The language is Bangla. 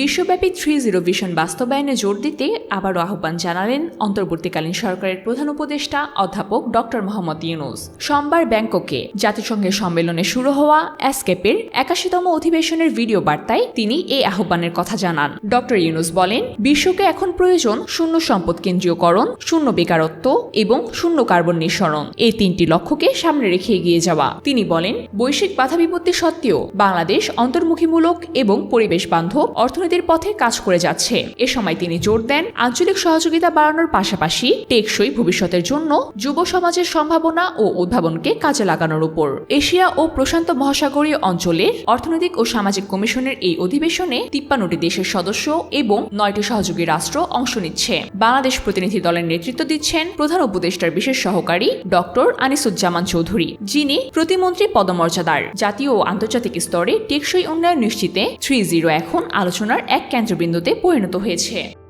বিশ্বব্যাপী থ্রি জিরো ভিশন বাস্তবায়নে জোর দিতে আবারও আহ্বান জানালেন অন্তর্বর্তীকালীন সরকারের প্রধান উপদেষ্টা অধ্যাপক ডক্টর মোহাম্মদ ইউনুস। সোমবার ব্যাংককে জাতিসংঘের সম্মেলনে শুরু হওয়া অ্যাসকেপের একাশিতম অধিবেশনের ভিডিও বার্তায় তিনি এই আহ্বানের কথা জানান। ডক্টর ইউনুস বলেন, বিশ্বকে এখন প্রয়োজন শূন্য সম্পদ কেন্দ্রীয়করণ, শূন্য বেকারত্ব এবং শূন্য কার্বন নিঃসরণ। এই তিনটি লক্ষ্যকে সামনে রেখে এগিয়ে যাওয়া। তিনি বলেন, বৈশ্বিক বাধা বিপত্তি সত্ত্বেও বাংলাদেশ অন্তর্মুখীমূলক এবং পরিবেশ বান্ধব অর্থনীতির পথে কাজ করে যাচ্ছে। এ সময় তিনি জোর দেন আঞ্চলিক সহযোগিতা বাড়ানোর পাশাপাশি টেকসই ভবিষ্যতের জন্য যুব সমাজের সম্ভাবনা ও উদ্ভাবনকে কাজে লাগানোর উপর। এশিয়া ও প্রশান্ত মহাসাগরীয় অঞ্চলের অর্থনৈতিক ও সামাজিক কমিশনের এই অধিবেশনে তিপ্পান্নটি দেশের সদস্য এবং নয়টি সহযোগী রাষ্ট্র অংশ নিচ্ছে। বাংলাদেশ প্রতিনিধি দলের নেতৃত্ব দিচ্ছেন প্রধান উপদেষ্টার বিশেষ সহকারী ডক্টর আনিসুজ্জামান চৌধুরী, যিনি প্রতিমন্ত্রী পদমর্যাদার জাতীয় ও আন্তর্জাতিক স্তরে টেকসই উন্নয়ন নিশ্চিতে থ্রি জিরো এখন আলোচনার এক কেন্দ্রবিন্দুতে পরিণত হয়েছে।